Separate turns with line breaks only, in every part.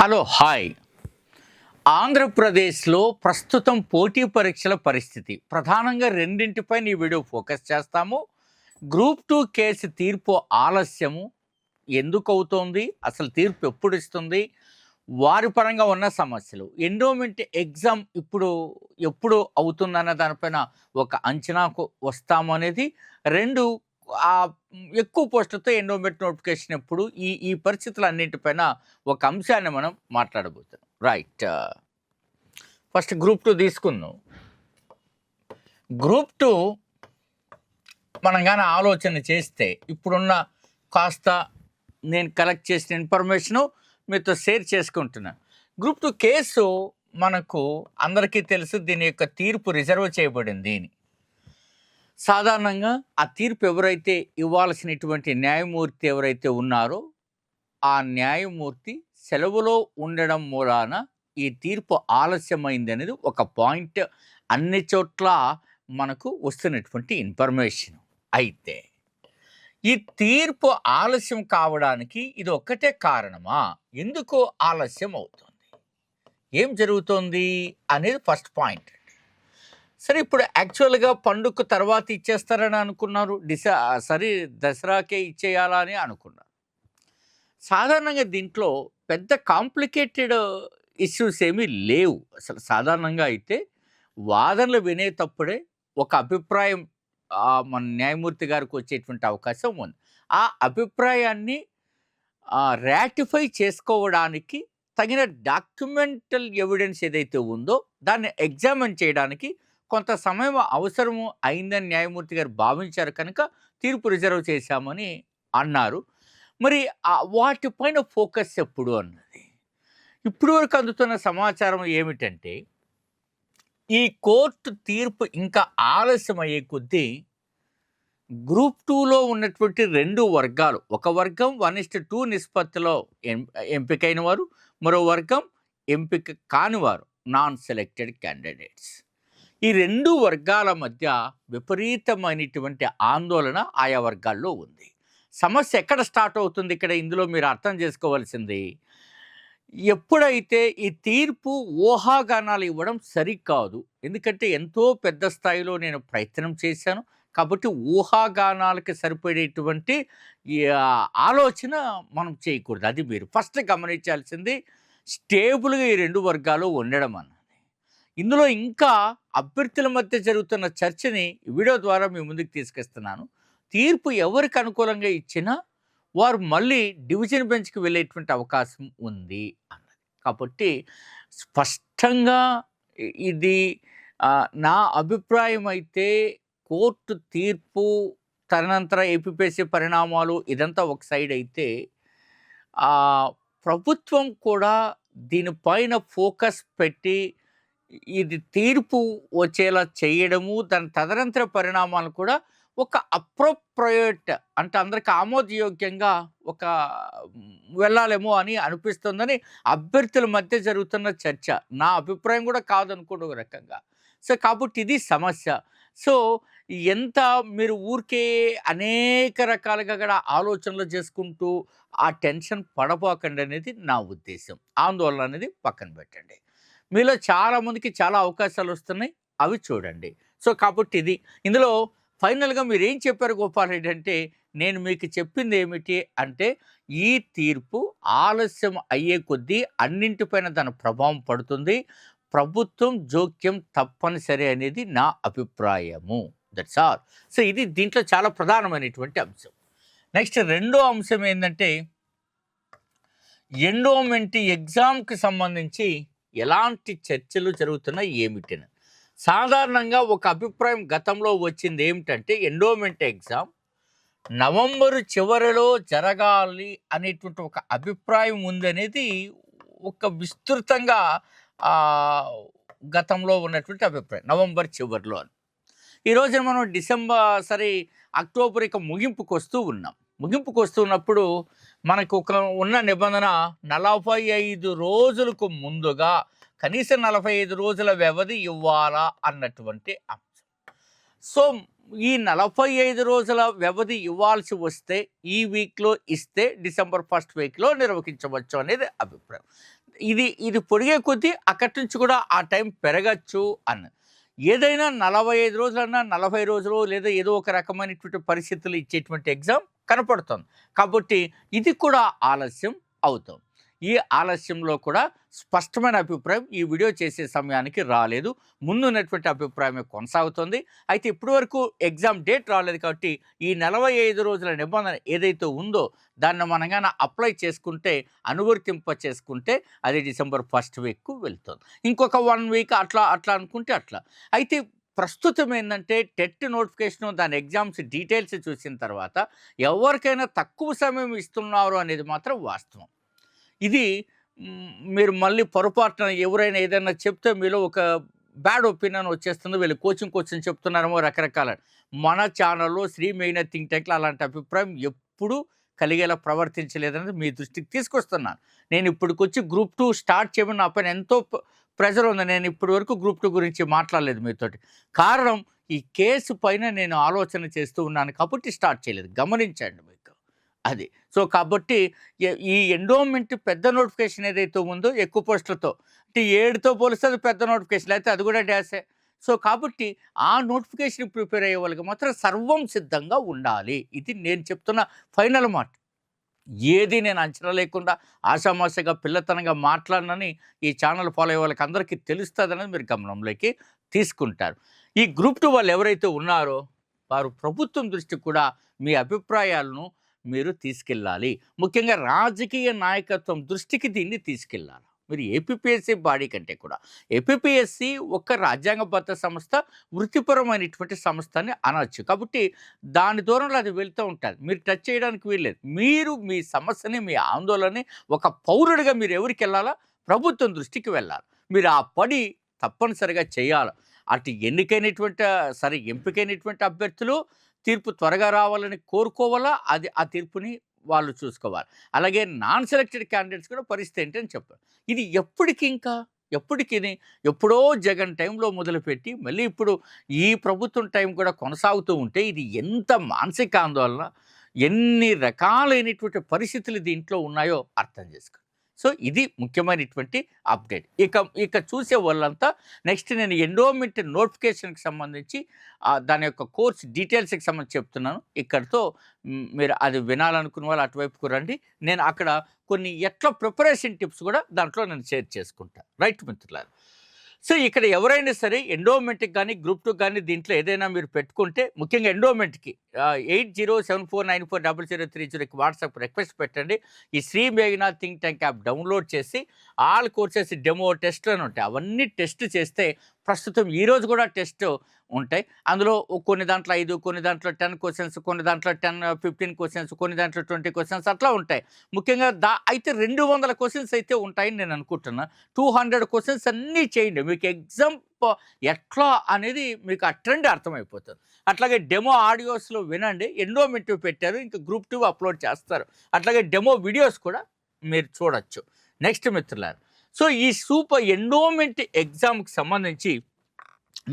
Hello hi. ఆంధ్రప్రదేశ్లో ప్రస్తుతం పోటీ పరీక్షల పరిస్థితి. ప్రధానంగా రెండింటిపై ఈ వీడియో ఫోకస్ చేస్తాము. గ్రూప్ టూ కేసు తీర్పు ఆలస్యము. ఎందుకు అవుతోంది అసలు తీర్పు ఎప్పుడు ఇస్తుంది వారి పరంగా ఉన్న సమస్యలు. ఎండోమెంట్ ఎగ్జామ్ ఇప్పుడు ఎప్పుడు అవుతుందన్న దానిపైన ఒక అంచనాకు వస్తాము అనేది. రెండు ఆ ఎక్కువ పోస్టులతో ఎండోమెంట్ నోటిఫికేషన్ ఎప్పుడు ఈ ఈ పరిస్థితులు అన్నింటిపైన ఒక అంశాన్ని మనం మాట్లాడబోతున్నాం. రైట్ ఫస్ట్ గ్రూప్ టూ తీసుకుందాం. గ్రూప్ టూ మనం కానీ ఆలోచన చేస్తే ఇప్పుడున్న కాస్త నేను కలెక్ట్ చేసిన ఇన్ఫర్మేషను మీతో షేర్ చేసుకుంటున్నాను గ్రూప్ టూ కేసు మనకు అందరికీ తెలుసు దీని యొక్క తీర్పు రిజర్వ్ చేయబడింది అని. సాధారణంగా ఆ తీర్పు ఎవరైతే ఇవ్వాల్సినటువంటి న్యాయమూర్తి ఎవరైతే ఉన్నారో ఆ న్యాయమూర్తి సెలవులో ఉండడం మూలాన ఈ తీర్పు ఆలస్యమైంది అనేది ఒక పాయింట్ అన్ని చోట్ల మనకు వస్తున్నటువంటి ఇన్ఫర్మేషన్ అయితే. ఈ తీర్పు ఆలస్యం కావడానికి ఇది ఒక్కటే కారణమా? ఎందుకు ఆలస్యం అవుతుంది? ఏం జరుగుతోంది? అనేది ఫస్ట్ పాయింట్. సరే ఇప్పుడు యాక్చువల్గా పండుగ తర్వాత ఇచ్చేస్తారని అనుకున్నారు. డిసా సరే దసరాకే ఇచ్చేయాలా అని అనుకున్నారు. సాధారణంగా దీంట్లో పెద్ద కాంప్లికేటెడ్ ఇష్యూస్ ఏమీ లేవు. అసలు సాధారణంగా అయితే వాదనలు వినేటప్పుడే ఒక అభిప్రాయం మన న్యాయమూర్తి గారికి వచ్చేటువంటి అవకాశం ఉంది. ఆ అభిప్రాయాన్ని రాటిఫై చేసుకోవడానికి తగిన డాక్యుమెంటల్ ఎవిడెన్స్ ఏదైతే ఉందో దాన్ని ఎగ్జామిన్ చేయడానికి కొంత సమయం అవసరము అయిందని న్యాయమూర్తి గారు భావించారు కనుక తీర్పు రిజర్వ్ చేశామని అన్నారు. మరి ఆ వాటిపైన ఫోకస్ ఎప్పుడు అన్నది? ఇప్పుడు వరకు అందుతున్న సమాచారం ఏమిటంటే ఈ కోర్టు తీర్పు ఇంకా ఆలస్యం అయ్యే కొద్దీ గ్రూప్ టూలో ఉన్నటువంటి రెండు వర్గాలు ఒక వర్గం వన్ ఇస్ట్ టూ నిష్పత్తిలో ఎం ఎంపికైన వారు మరో వర్గం ఎంపిక కానివారు నాన్ సెలెక్టెడ్ క్యాండిడేట్స్ ఈ రెండు వర్గాల మధ్య విపరీతమైనటువంటి ఆందోళన ఆయా వర్గాల్లో ఉంది. సమస్య ఎక్కడ స్టార్ట్ అవుతుంది ఇక్కడ ఇందులో మీరు అర్థం చేసుకోవాల్సింది ఎప్పుడైతే ఈ తీర్పు ఊహాగానాలు ఇవ్వడం సరికాదు ఎందుకంటే ఎంతో పెద్ద స్థాయిలో నేను ప్రయత్నం చేశాను కాబట్టి ఊహాగానాలకి సరిపడేటువంటి ఆలోచన మనం చేయకూడదు. అది మీరు ఫస్ట్ గమనించాల్సింది స్టేబుల్గా ఈ రెండు వర్గాలు ఉండడం అన్నది. ఇందులో ఇంకా అభ్యర్థుల మధ్య జరుగుతున్న చర్చని వీడియో ద్వారా మీ ముందుకు తీసుకొస్తున్నాను. తీర్పు ఎవరికి అనుకూలంగా ఇచ్చినా వారు మళ్ళీ డివిజన్ బెంచ్కి వెళ్ళేటువంటి అవకాశం ఉంది అన్నది. కాబట్టి స్పష్టంగా ఇది నా అభిప్రాయం అయితే కోర్టు తీర్పు తదనంతర ఏపీపీఎస్సీ పరిణామాలు ఇదంతా ఒక సైడ్ అయితే ప్రభుత్వం కూడా దీనిపైన ఫోకస్ పెట్టి ఇది తీర్పు వచ్చేలా చేయడము దాని తదనంతర పరిణామాలు కూడా ఒక అప్రోప్రయేట్ అంటే అందరికి ఆమోదయోగ్యంగా ఒక వెళ్ళాలేమో అని అనిపిస్తుందని అభ్యర్థుల మధ్య జరుగుతున్న చర్చ. నా అభిప్రాయం కూడా కాదనుకోండి ఒక రకంగా. సో కాబట్టి ఇది సమస్య. సో ఎంత మీరు ఊరికే అనేక రకాలుగా కూడా ఆలోచనలు చేసుకుంటూ ఆ టెన్షన్ పడపోకండి అనేది నా ఉద్దేశం. ఆందోళన అనేది పక్కన పెట్టండి. మీలో చాలామందికి చాలా అవకాశాలు వస్తున్నాయి. అవి చూడండి. సో కాబట్టి ఇది. ఇందులో ఫైనల్గా మీరు ఏం చెప్పారు గోపాల్ రెడ్డి అంటే నేను మీకు చెప్పింది ఏమిటి అంటే ఈ తీర్పు ఆలస్యం అయ్యే కొద్దీ అన్నింటిపైన దాని ప్రభావం పడుతుంది. ప్రభుత్వం జోక్యం తప్పనిసరి అనేది నా అభిప్రాయము. That's all. సో ఇది దీంట్లో చాలా ప్రధానమైనటువంటి అంశం. నెక్స్ట్ రెండో అంశం ఏంటంటే ఎండోమెంట్ ఎగ్జామ్కి సంబంధించి ఎలాంటి చర్చలు జరుగుతున్నాయి ఏమిటని. సాధారణంగా ఒక అభిప్రాయం గతంలో వచ్చింది ఏమిటంటే ఎండోమెంట్ ఎగ్జామ్ నవంబరు చివరిలో జరగాలి అనేటువంటి ఒక అభిప్రాయం ఉందనేది ఒక విస్తృతంగా గతంలో ఉన్నటువంటి అభిప్రాయం. నవంబర్ చివరిలో అని. ఈరోజు మనం డిసెంబర్ సరే అక్టోబర్ ఇక ముగింపుకు వస్తూ ఉన్నాం. ముగింపుకు వస్తున్నప్పుడు మనకు ఒక ఉన్న నిబంధన నలభై ఐదు రోజులకు ముందుగా కనీసం నలభై ఐదు రోజుల వ్యవధి ఇవ్వాలా అన్నటువంటి అంశం. సో ఈ నలభై ఐదు రోజుల వ్యవధి ఇవ్వాల్సి వస్తే ఈ వీక్లో ఇస్తే డిసెంబర్ ఫస్ట్ వీక్లో నిర్వహించవచ్చు అనేది అభిప్రాయం. ఇది ఇది పొడిగే కొద్దీ అక్కడి నుంచి కూడా ఆ టైం పెరగచ్చు అన్న ఏదైనా నలభై ఐదు రోజులన్నా నలభై రోజులు లేదా ఏదో ఒక రకమైనటువంటి పరిస్థితులు ఇచ్చేటువంటి ఎగ్జామ్ కనపడుతుంది. కాబట్టి ఇది కూడా ఆలస్యం అవుతుంది. ఈ ఆలస్యంలో కూడా స్పష్టమైన అభిప్రాయం ఈ వీడియో చేసే సమయానికి రాలేదు. ముందున్నటువంటి అభిప్రాయమే కొనసాగుతుంది. అయితే ఇప్పటి వరకు ఎగ్జామ్ డేట్ రాలేదు కాబట్టి ఈ నలభై ఐదు రోజుల నిబంధన ఏదైతే ఉందో దాన్ని మనం అప్లై చేసుకుంటే అనువర్తింప చేసుకుంటే అది డిసెంబర్ ఫస్ట్ వీక్కు వెళ్తుంది. ఇంకొక వన్ వీక్ అట్లా అట్లా అనుకుంటే అట్లా. అయితే ప్రస్తుతం ఏంటంటే టెట్ నోటిఫికేషన్ దాని ఎగ్జామ్స్ డీటెయిల్స్ చూసిన తర్వాత ఎవరికైనా తక్కువ సమయం ఇస్తున్నారు అనేది మాత్రం వాస్తవం. ఇది మీరు మళ్ళీ పొరపాటున ఎవరైనా ఏదైనా చెప్తే మీలో ఒక బ్యాడ్ ఒపీనియన్ వచ్చేస్తుంది వీళ్ళు కోచింగ్ కోచింగ్ చెప్తున్నారేమో రకరకాల. మన ఛానల్లో శ్రీ మెయిన్ థింక్ ట్యాంక్లో అలాంటి అభిప్రాయం ఎప్పుడూ కలిగేలా ప్రవర్తించలేదనేది మీ దృష్టికి తీసుకొస్తున్నాను. నేను ఇప్పటికొచ్చి గ్రూప్ టూ స్టార్ట్ చేయమని నా పైన ఎంతో ప్రెజర్ ఉంది. నేను ఇప్పటి వరకు గ్రూప్ టూ గురించి మాట్లాడలేదు మీతోటి. కారణం ఈ కేసు పైన నేను ఆలోచన చేస్తూ ఉన్నాను కాబట్టి స్టార్ట్ చేయలేదు. గమనించండి మీకు. అది. సో కాబట్టి ఈ ఎండోమెంట్ పెద్ద నోటిఫికేషన్ ఏదైతే ఉందో ఎక్కువ పోస్టులతో అంటే ఏడుతో పోలిస్తే అది పెద్ద నోటిఫికేషన్ అయితే అది కూడా డ్యాసే సో కాబట్టి ఆ నోటిఫికేషన్ ప్రిపేర్ అయ్యే వాళ్ళకి మాత్రం సర్వం సిద్ధంగా ఉండాలి. ఇది నేను చెప్తున్న ఫైనల్ మాట. ఏది నేను అంచనా లేకుండా ఆషామాషగా పిల్లతనంగా మాట్లాడనని ఈ ఛానల్ ఫాలో అయ్యే వాళ్ళకి అందరికీ తెలుస్తుందనేది మీరు గమనంలోకి తీసుకుంటారు. ఈ గ్రూప్ టూ వాళ్ళు ఎవరైతే ఉన్నారో వారు ప్రభుత్వం దృష్టికి కూడా మీ అభిప్రాయాలను మీరు తీసుకెళ్ళాలి. ముఖ్యంగా రాజకీయ నాయకత్వం దృష్టికి దీన్ని తీసుకెళ్ళాలి. మీరు ఏపీఎస్సి బాడీ కంటే కూడా. ఏపీఎస్సి ఒక రాజ్యాంగబద్ధ సంస్థ వృత్తిపరమైనటువంటి సంస్థ అని అనవచ్చు కాబట్టి దాని దూరంలో అది వెళ్తూ ఉంటుంది. మీరు టచ్ చేయడానికి వీల్లేదు. మీరు మీ సమస్యని మీ ఆందోళనని ఒక పౌరుడిగా మీరు ఎవరికి వెళ్ళాలా? ప్రభుత్వం దృష్టికి వెళ్ళాలి. మీరు ఆ పని తప్పనిసరిగా చేయాలి. అటు ఎన్నికైనటువంటి సరే ఎంపికైనటువంటి అభ్యర్థులు తీర్పు త్వరగా రావాలని కోరుకోవాలా? అది ఆ తీర్పుని వాళ్ళు చూసుకోవాలి. అలాగే నాన్ సెలెక్టెడ్ క్యాండిడేట్స్ కూడా పరిస్థితి ఏంటని అని చెప్పారు ఇది ఎప్పటికి ఇంకా? ఎప్పటికి ఎప్పుడో జగన్ టైంలో మొదలుపెట్టి మళ్ళీ ఇప్పుడు ఈ ప్రభుత్వం టైం కూడా కొనసాగుతూ ఉంటే ఇది ఎంత మానసిక ఆందోళన ఎన్ని రకాలైనటువంటి పరిస్థితులు దీంట్లో ఉన్నాయో అర్థం చేసుకోండి. సో ఇది ముఖ్యమైనటువంటి అప్డేట్. ఇక ఇక చూసే వాళ్ళంతా నెక్స్ట్ నేను ఎండోమెంట్ నోటిఫికేషన్కి సంబంధించి దాని యొక్క కోర్స్ డీటెయిల్స్కి సంబంధించి చెప్తున్నాను. ఇక్కడితో మీరు అది వినాలనుకున్న వాళ్ళు అటువైపుకు రండి. నేను అక్కడ కొన్ని ఎట్లా ప్రిపరేషన్ టిప్స్ కూడా దాంట్లో నేను షేర్ చేసుకుంటాను రైట్ మిత్రులారు? సో ఇక్కడ ఎవరైనా సరే ఎండోమెంట్కి కానీ గ్రూప్ టూ కానీ దీంట్లో ఏదైనా మీరు పెట్టుకుంటే ముఖ్యంగా ఎండోమెంట్కి eight zero seven four nine four double zero three జీరోకి వాట్సాప్ రిక్వెస్ట్ పెట్టండి. ఈ శ్రీ మేఘనా థింక్ ట్యాంక్ యాప్ డౌన్లోడ్ చేసి ఆల్ కోర్సెస్ డెమో టెస్ట్లను అని ఉంటాయి. అవన్నీ టెస్ట్ చేస్తే ప్రస్తుతం ఈరోజు కూడా టెస్ట్ ఉంటాయి. అందులో కొన్ని దాంట్లో ఐదు కొన్ని దాంట్లో టెన్ క్వశ్చన్స్ కొన్ని దాంట్లో టెన్ ఫిఫ్టీన్ క్వశ్చన్స్ కొన్ని దాంట్లో ట్వంటీ క్వశ్చన్స్ అట్లా ఉంటాయి. ముఖ్యంగా దా అయితే రెండు వందల క్వశ్చన్స్ అయితే ఉంటాయని నేను అనుకుంటున్నా. టూ హండ్రెడ్ క్వశ్చన్స్ అన్నీ చేయండి. మీకు ఎగ్జామ్ ఎట్లా అనేది మీకు ఆ ట్రెండ్ అర్థమైపోతుంది. అట్లాగే డెమో ఆడియోస్లో వినండి. ఎండోమెంట్ పెట్టారు. ఇంకా గ్రూప్ టూ అప్లోడ్ చేస్తారు. అట్లాగే డెమో వీడియోస్ కూడా మీరు చూడొచ్చు. నెక్స్ట్ మిత్రులారు సో ఈ సూపర్ ఎండోమెంట్ ఎగ్జామ్కి సంబంధించి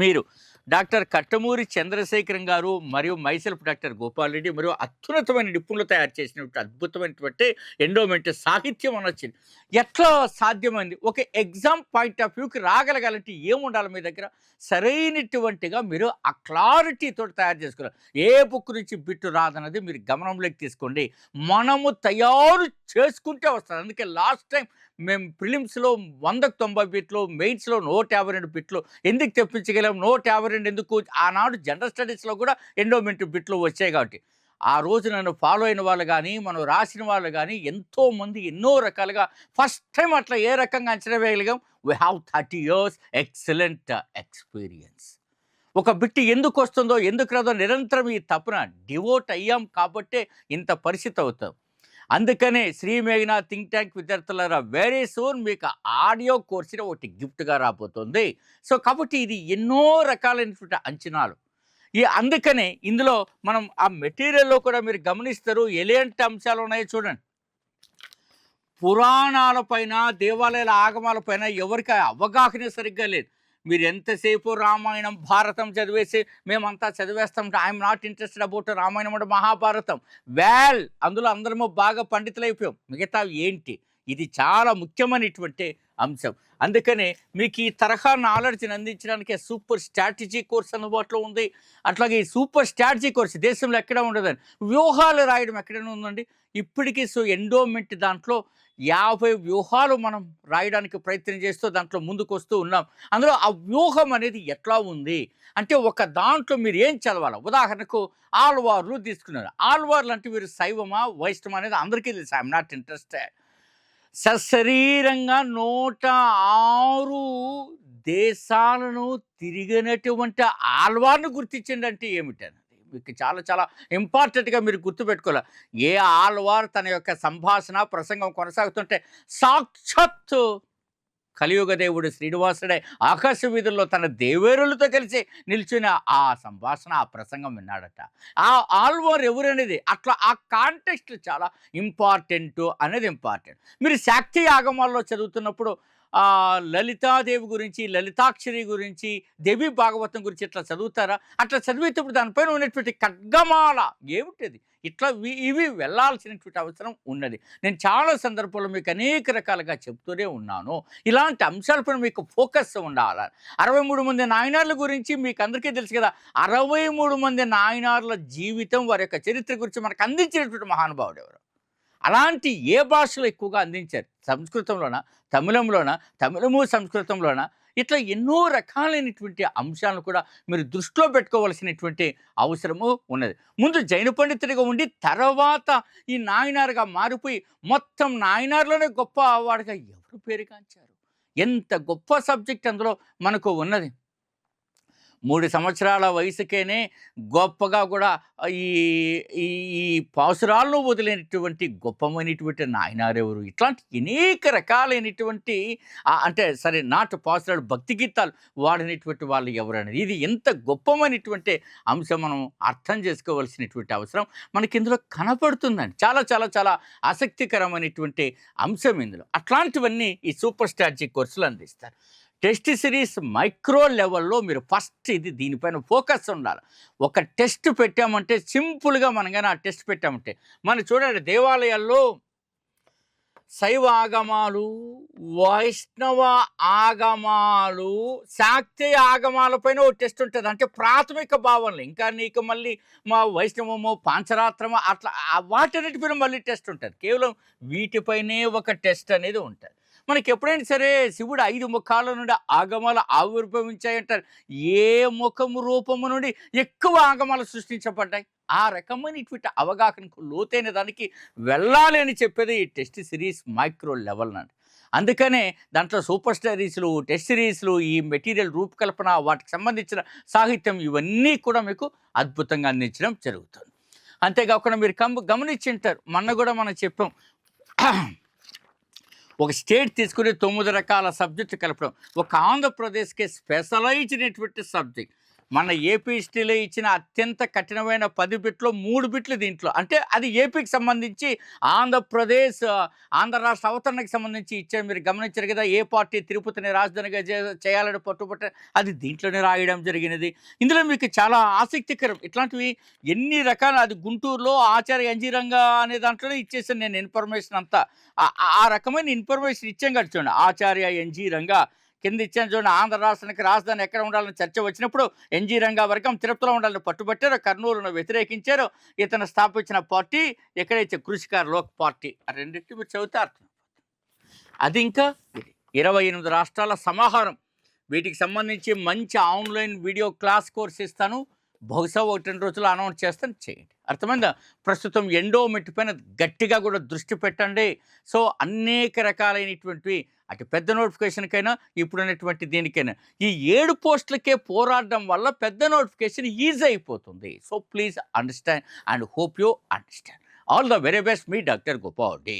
మీరు డాక్టర్ కట్టమూరి చంద్రశేఖరం గారు మరియు మైసెల్ఫ్ డాక్టర్ గోపాల్ రెడ్డి మరియు అత్యున్నతమైన నిపుణులు తయారు చేసినటువంటి అద్భుతమైనటువంటి ఎండోమెంట్ సాహిత్యం అనొచ్చింది ఎట్లా సాధ్యమైంది? ఒక ఎగ్జామ్ పాయింట్ ఆఫ్ వ్యూకి రాగలగాలంటే ఏముండాలి మీ దగ్గర? సరైనటువంటిగా మీరు ఆ క్లారిటీతో తయారు చేసుకోవాలి. ఏ బుక్ నుంచి బిట్టు రాదన్నది మీరు గమనంలోకి తీసుకోండి. మనము తయారు చేసుకుంటే వస్తుంది అందుకే లాస్ట్ టైం మేము ప్రిలిమ్స్లో వందకు తొంభై బిట్లు మెయిన్స్లో నూట యాభై రెండు బిట్లు ఎందుకు తెప్పించగలం? నూట యాభై రెండు ఎందుకు? ఆనాడు జనరల్ స్టడీస్లో కూడా ఎండోమెంట్ బిట్లు వచ్చాయి కాబట్టి. ఆ రోజు నన్ను ఫాలో అయిన వాళ్ళు కానీ మనం రాసిన వాళ్ళు కానీ ఎంతోమంది ఎన్నో రకాలుగా ఫస్ట్ టైం అట్లా ఏ రకంగా అంచనా వేయగలిగాం? We have thirty years excellent experience. ఒక బిట్టి ఎందుకు వస్తుందో ఎందుకు రాదో నిరంతరం ఈ తపన డివోట్ అయ్యాం కాబట్టే ఇంత పరిస్థితి అవుతాం. అందుకనే శ్రీ మేఘనా థింక్ ట్యాంక్ విద్యార్థులారా వెరీ సూన్ మీకు ఆడియో కోర్సుని ఒకటి గిఫ్ట్గా రాబోతుంది. సో కాబట్టి ఇది ఎన్నో రకాలైనటువంటి అంచనాలు. ఈ అందుకనే ఇందులో మనం ఆ మెటీరియల్లో కూడా మీరు గమనిస్తారు ఎలాంటి అంశాలు ఉన్నాయో చూడండి. పురాణాలపైన దేవాలయాల ఆగమాలపైన ఎవరికి అవగాహన సరిగ్గా లేదు. మీరు ఎంతసేపు రామాయణం భారతం చదివేసి మేమంతా చదివేస్తాం. I'm not interested about Ramayanam అంటే మహాభారతం. వెల్ అందులో అందరము బాగా పండితులైపోయాం. మిగతా ఏంటి? ఇది చాలా ముఖ్యమైనటువంటి అంశం. అందుకనే మీకు ఈ తరహా నాలెడ్జ్ని అందించడానికి సూపర్ స్ట్రాటజీ కోర్స్ అందుబాటులో ఉంది. అట్లాగే ఈ సూపర్ స్ట్రాటజీ కోర్స్ దేశంలో ఎక్కడ ఉండదని వ్యూహాలు రాయడం ఎక్కడైనా ఉందండి? ఇప్పటికీ సో ఎండోమెంట్ దాంట్లో యాభై వ్యూహాలు మనం రాయడానికి ప్రయత్నం చేస్తూ దాంట్లో ముందుకు వస్తూ ఉన్నాం. అందులో ఆ వ్యూహం అనేది ఎట్లా ఉంది? అంటే ఒక దాంట్లో మీరు ఏం చదవాలి? ఉదాహరణకు ఆల్వార్లు తీసుకున్నారు. ఆల్వార్లు అంటే మీరు శైవమా? వైష్ణవా అనేది అందరికీ తెలుసు. ఐఎమ్ నాట్ ఇంట్రెస్టెడ్ సశరీరంగా నూట ఆరు దేశాలను తిరిగినటువంటి ఆల్వార్ను గుర్తించిందంటే అంటే ఏమిటన్నది మీకు చాలా చాలా ఇంపార్టెంట్గా మీరు గుర్తుపెట్టుకోవాలి. ఏ ఆల్వార్ తన యొక్క సంభాషణ ప్రసంగం కొనసాగుతుంటే సాక్షాత్తు కలియుగ దేవుడు శ్రీనివాసుడే ఆకాశ వీధుల్లో తన దేవేరులతో కలిసి నిల్చున్న ఆ సంభాషణ ఆ ప్రసంగం విన్నాడట. ఆ ఆల్వార్ ఎవరనేది? అట్లా ఆ కాంటెక్స్ట్ చాలా ఇంపార్టెంట్ అనేది ఇంపార్టెంట్. మీరు శాక్తి ఆగమాల్లో చదువుతున్నప్పుడు లలితాదేవి గురించి లలితాక్షరి గురించి దేవి భాగవతం గురించి ఇట్లా చదువుతారా? అట్లా చదివేటప్పుడు దానిపైన ఉన్నటువంటి ఖడ్గమాల ఏమిటది? ఇట్లా ఇవి వెళ్ళాల్సినటువంటి అవసరం ఉన్నది. నేను చాలా సందర్భాల్లో మీకు అనేక రకాలుగా చెప్తూనే ఉన్నాను. ఇలాంటి అంశాలపైన మీకు ఫోకస్ ఉండాలి. అరవై మూడు మంది నాయనార్ల గురించి మీకు అందరికీ తెలుసు కదా. అరవై మూడు మంది నాయనార్ల జీవితం వారి యొక్క చరిత్ర గురించి మనకు అందించినటువంటి మహానుభావుడు ఎవరు? అలాంటి ఏ భాషలో ఎక్కువగా అందించారు? సంస్కృతంలోన? తమిళంలోన? తమిళము సంస్కృతంలోన? ఇట్లా ఎన్నో రకాలైనటువంటి అంశాలను కూడా మీరు దృష్టిలో పెట్టుకోవలసినటువంటి అవసరము ఉన్నది. ముందు జైన పండితుడిగా ఉండి తర్వాత ఈ నాయనారుగా మారిపోయి మొత్తం నాయనార్లోనే గొప్ప వాడిగా ఎవరు పేరుగాంచారు ఎంత గొప్ప సబ్జెక్ట్ అందులో మనకు ఉన్నది? మూడు సంవత్సరాల వయసుకేనే గొప్పగా కూడా ఈ ఈ ఈ పాసురాలను వదిలేనటువంటి గొప్పమైనటువంటి నాయనారెవరు? ఇట్లాంటి అనేక రకాలైనటువంటి అంటే సరే నాటు పాసురాలు భక్తి గీతాలు వాడినటువంటి వాళ్ళు ఎవరనేది. ఇది ఎంత గొప్పమైనటువంటి అంశం మనం అర్థం చేసుకోవాల్సినటువంటి అవసరం మనకి ఇందులో కనపడుతుందండి. చాలా చాలా చాలా ఆసక్తికరమైనటువంటి అంశం ఇందులో. అట్లాంటివన్నీ ఈ సూపర్ స్ట్రాటజీ కోర్సులు అందిస్తారు. టెస్ట్ సిరీస్ మైక్రో లెవెల్లో మీరు ఫస్ట్ ఇది దీనిపైన ఫోకస్ ఉండాలి. ఒక టెస్ట్ పెట్టామంటే సింపుల్గా మనం కానీ ఆ టెస్ట్ పెట్టామంటే మనం చూడండి దేవాలయాల్లో శైవ ఆగమాలు వైష్ణవ ఆగమాలు శాక్తీయ ఆగమాలపైన ఒక టెస్ట్ ఉంటుంది. అంటే ప్రాథమిక భావనలు. ఇంకా నీకు మళ్ళీ మా వైష్ణవము పాంచరాత్రమో అట్లా ఆ వాటన్నిటిపైన మళ్ళీ టెస్ట్ ఉంటుంది. కేవలం వీటిపైనే ఒక టెస్ట్ అనేది ఉంటుంది. మనకి ఎప్పుడైనా సరే శివుడు ఐదు ముఖాల నుండి ఆగమాలు ఆవిర్భవించాయంటారు. ఏ ముఖము రూపము నుండి ఎక్కువ ఆగమాలు సృష్టించబడ్డాయి? ఆ రకమైనటువంటి అవగాహనకు లోతైన దానికి వెళ్ళాలి అని చెప్పేది ఈ టెస్ట్ సిరీస్ మైక్రో లెవెల్ అండి అందుకనే దాంట్లో సూపర్ స్టోరీస్లు టెస్ట్ సిరీస్లు ఈ మెటీరియల్ రూపకల్పన వాటికి సంబంధించిన సాహిత్యం ఇవన్నీ కూడా మీకు అద్భుతంగా అందించడం జరుగుతుంది. అంతేకాకుండా మీరు కమ్ గమనించింటారు మొన్న కూడా మనం చెప్పాం. ఒక స్టేట్ తీసుకుని తొమ్మిది రకాల సబ్జెక్టు కలపడం. ఒక ఆంధ్రప్రదేశ్కి స్పెషలైజ్డ్ సబ్జెక్ట్. మన ఏపీ హిస్టరీలో ఇచ్చిన అత్యంత కఠినమైన పది బిట్లో మూడు బిట్లు దీంట్లో. అంటే అది ఏపీకి సంబంధించి ఆంధ్రప్రదేశ్ ఆంధ్ర రాష్ట్ర అవతరణకు సంబంధించి ఇచ్చారు. మీరు గమనించారు కదా ఏ పార్టీ తిరుపతిని రాజధానిగా చేయాలని పట్టుబట్ట అది దీంట్లోనే రాయడం జరిగినది. ఇందులో మీకు చాలా ఆసక్తికరం. ఇట్లాంటివి ఎన్ని రకాల అది గుంటూరులో ఆచార్య అంజీరంగ అనే దాంట్లోనే ఇచ్చేసాను నేను ఇన్ఫర్మేషన్ అంతా. ఆ- ఆ రకమైన ఇన్ఫర్మేషన్ ఇచ్చాం కదా చూడండి. ఆచార్య ఎన్జీ రంగా కింద ఇచ్చాను చూడండి ఆంధ్ర రాష్ట్రానికి రాజధాని ఎక్కడ ఉండాలని చర్చ వచ్చినప్పుడు ఎన్జీ రంగా వర్గం తిరుపతిలో ఉండాలని పట్టుబట్టారు కర్నూలును వ్యతిరేకించారు ఇతను స్థాపించిన పార్టీ ఎక్కడైతే కృషికార్ లోక్ పార్టీ ఆ రెండింటి మీరు చదివితే అర్థం. అది ఇంకా ఇది ఇరవై ఎనిమిది రాష్ట్రాల సమాహారం. వీటికి సంబంధించి మంచి ఆన్లైన్ వీడియో క్లాస్ కోర్స్ ఇస్తాను. బహుశా ఒకటి రెండు రోజులు అనౌన్స్ చేస్తాను చేయండి. అర్థమైందా? ప్రస్తుతం ఎండోమెట్ పైన గట్టిగా కూడా దృష్టి పెట్టండి. సో అనేక రకాలైనటువంటివి అటు పెద్ద నోటిఫికేషన్కైనా ఇప్పుడున్నటువంటి దీనికైనా. ఈ ఏడు పోస్టులకే పోరాడడం వల్ల పెద్ద నోటిఫికేషన్ ఈజీ అయిపోతుంది. So please understand and hope you understand. All the very best me doctor Gopal day.